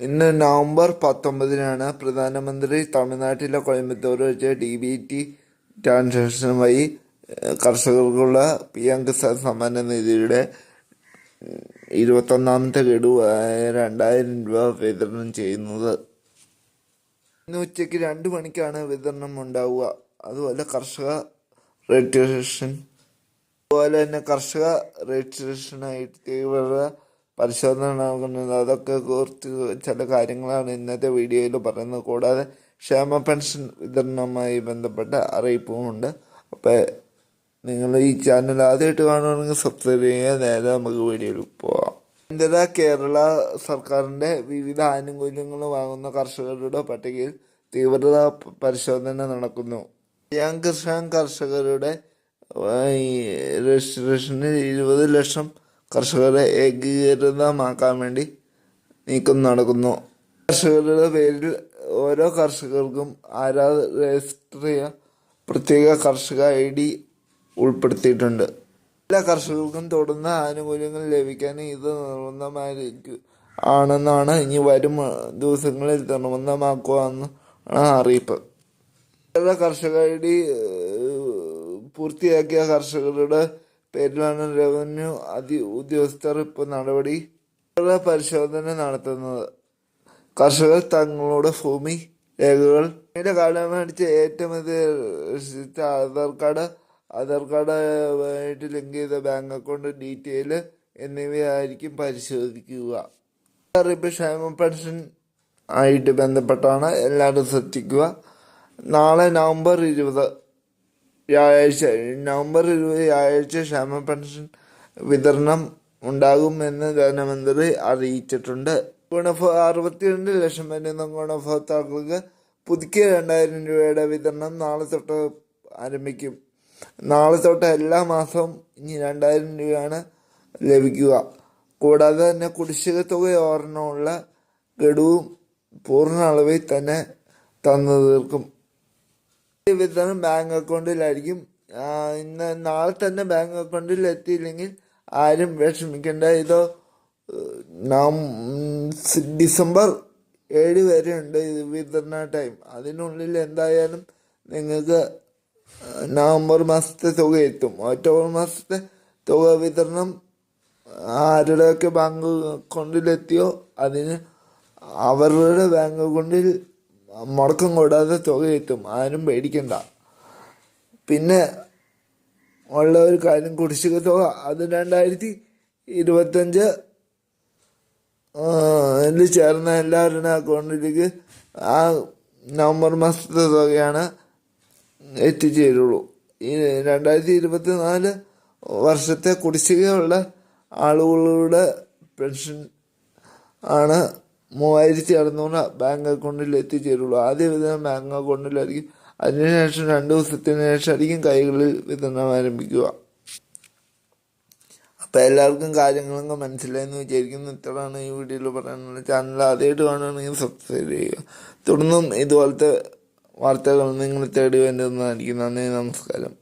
ഇന്ന് നവംബർ പത്തൊമ്പതിനാണ് പ്രധാനമന്ത്രി തമിഴ്നാട്ടിലെ കോയമ്പത്തൂർ വെച്ച് ഡി ബി ടി ട്രാൻസാക്ഷൻ വഴി കർഷകർക്കുള്ള പി എം കിസാൻ സമ്മാന നിധിയുടെ ഇരുപത്തൊന്നാമത്തെ ഗഡു രണ്ടായിരം രൂപ വിതരണം ചെയ്യുന്നത്. ഇന്ന് ഉച്ചയ്ക്ക് രണ്ട് മണിക്കാണ് വിതരണം ഉണ്ടാവുക. അതുപോലെ കർഷക രജിസ്ട്രേഷൻ അതുപോലെ തന്നെ കർഷക രജിസ്ട്രേഷനായിട്ട് തീവ്ര പരിശോധന നടക്കുന്നത് അതൊക്കെ കുറിച്ച് ചില കാര്യങ്ങളാണ് ഇന്നത്തെ വീഡിയോയിൽ പറയുന്നത്. കൂടാതെ ക്ഷേമ പെൻഷൻ വിതരണവുമായി ബന്ധപ്പെട്ട അറിയിപ്പുമുണ്ട് അപ്പോൾ നിങ്ങൾ ഈ ചാനൽ ആദ്യമായിട്ട് കാണുകയാണെങ്കിൽ സബ്സ്ക്രൈബ് ചെയ്യുക. നേരെ നമുക്ക് വീഡിയോയിൽ പോവാം. ഇന്ത്യ കേരള സർക്കാരിന്റെ വിവിധ ആനുകൂല്യങ്ങൾ വാങ്ങുന്ന കർഷകരുടെ പട്ടികയിൽ തീവ്രത പരിശോധന നടക്കുന്നു. ഞാൻ കിസാൻ കർഷകരുടെ രജിസ്ട്രേഷനിൽ ഇരുപത് ലക്ഷം കർഷകരെ ഏകീകൃതമാക്കാൻ വേണ്ടി നീക്കം നടക്കുന്നു. കർഷകരുടെ പേരിൽ ഓരോ കർഷകർക്കും ആരാ രജിസ്റ്റർ ചെയ്യ പ്രത്യേക കർഷക ഐ ഡി ഉൾപ്പെടുത്തിയിട്ടുണ്ട്. എല്ലാ കർഷകർക്കും തുടർന്ന് ആനുകൂല്യങ്ങൾ ലഭിക്കാൻ ഇത് നിർബന്ധമായിരിക്കും ആണെന്നാണ് ഇനി വരും ദിവസങ്ങളിൽ നിർബന്ധമാക്കുമെന്ന് അറിയിപ്പ്. കേരള കർഷക ഐ ഡി പൂർത്തിയാക്കിയ കർഷകരുടെ പേരിലാണ് റവന്യൂ അതി ഉദ്യോഗസ്ഥർ ഇപ്പോൾ നടപടി പരിശോധന നടത്തുന്നത്. കർഷകർ തങ്ങളുടെ ഭൂമി രേഖകൾ പിന്നീട് കാലമടിച്ച് ഏറ്റവും അധികം ആധാർ കാർഡ് ആധാർ കാർഡ് ആയിട്ട് ലിങ്ക് ചെയ്ത ബാങ്ക് അക്കൗണ്ട് ഡീറ്റെയിൽ എന്നിവയായിരിക്കും പരിശോധിക്കുക. അറിയിപ്പ് ക്ഷേമ പെൻഷൻ ആയിട്ട് ബന്ധപ്പെട്ടാണ് എല്ലാവരും ശ്രദ്ധിക്കുക. നാളെ നവംബർ ഇരുപത് വ്യാഴാഴ്ച നവംബർ ഇരുപത് വ്യാഴാഴ്ച ക്ഷേമ പെൻഷൻ വിതരണം ഉണ്ടാകുമെന്ന് ധനമന്ത്രി അറിയിച്ചിട്ടുണ്ട്. ഗുണഭോ അറുപത്തിരണ്ട് ലക്ഷം വരുന്ന ഗുണഭോക്താക്കൾക്ക് പുതുക്കിയ രണ്ടായിരം രൂപയുടെ വിതരണം നാളെ തൊട്ട് ആരംഭിക്കും. നാളെ തൊട്ട് എല്ലാ മാസവും ഇനി രണ്ടായിരം രൂപയാണ് ലഭിക്കുക. കൂടാതെ തന്നെ കുടിശ്ശിക തുക ഓർണമുള്ള ഗഡുവും പൂർണ അളവിൽ തന്നെ തന്നു തീർക്കും. വിതരണം ബാങ്ക് അക്കൗണ്ടിലായിരിക്കും ഇന്ന് നാളെ തന്നെ ബാങ്ക് അക്കൗണ്ടിൽ എത്തിയില്ലെങ്കിൽ ആരും വിഷമിക്കേണ്ട. ഇതോ നാം ഡിസംബർ ഏഴ് വരെ ഉണ്ട് ഇത് വിതരണ ടൈം അതിനുള്ളിൽ എന്തായാലും നിങ്ങൾക്ക് നവംബർ മാസത്തെ തുക എത്തും. ഒക്ടോബർ മാസത്തെ തുക വിതരണം ആരുടെയൊക്കെ ബാങ്ക് അക്കൗണ്ടിലെത്തിയോ അതിന് അവരുടെ ബാങ്ക് അക്കൗണ്ടിൽ മുടക്കം കൂടാതെ തുക എത്തും ആരും പേടിക്കണ്ട. പിന്നെ ഉള്ള ഒരു കാര്യം കുടിശ്ശിക തുക അത് രണ്ടായിരത്തി ഇരുപത്തഞ്ച് ഇതിൽ ചേർന്ന എല്ലാവരുടെ അക്കൗണ്ടിലേക്ക് ആ നവംബർ മാസത്തെ തുകയാണ് എത്തിച്ചേരുള്ളൂ ഈ രണ്ടായിരത്തി ഇരുപത്തി നാല് വർഷത്തെ കുടിശ്ശികയുള്ള ആളുകളുടെ പെൻഷൻ ആണ് മൂവായിരത്തി അറുന്നൂറ് ബാങ്ക് അക്കൗണ്ടിൽ എത്തിച്ചേരുള്ളൂ. ആദ്യ വിതരണം ബാങ്ക് അക്കൗണ്ടിലായിരിക്കും അതിനുശേഷം രണ്ട് ദിവസത്തിന് ശേഷമായിരിക്കും കൈകളിൽ വിതരണം ആരംഭിക്കുക. അപ്പം എല്ലാവർക്കും കാര്യങ്ങളൊക്കെ മനസ്സിലായെന്ന് വിചാരിക്കുന്നു. ഇത്രയാണ് ഈ വീഡിയോയിൽ പറയാനുള്ളത്. ചാനൽ ആദ്യമായിട്ട് കാണുകയാണെങ്കിൽ സബ്സ്ക്രൈബ് ചെയ്യുക. തുടർന്നും ഇതുപോലത്തെ വാർത്തകൾ നിങ്ങൾ തേടി വേണ്ടതെന്നായിരിക്കും നന്ദി നമസ്കാരം.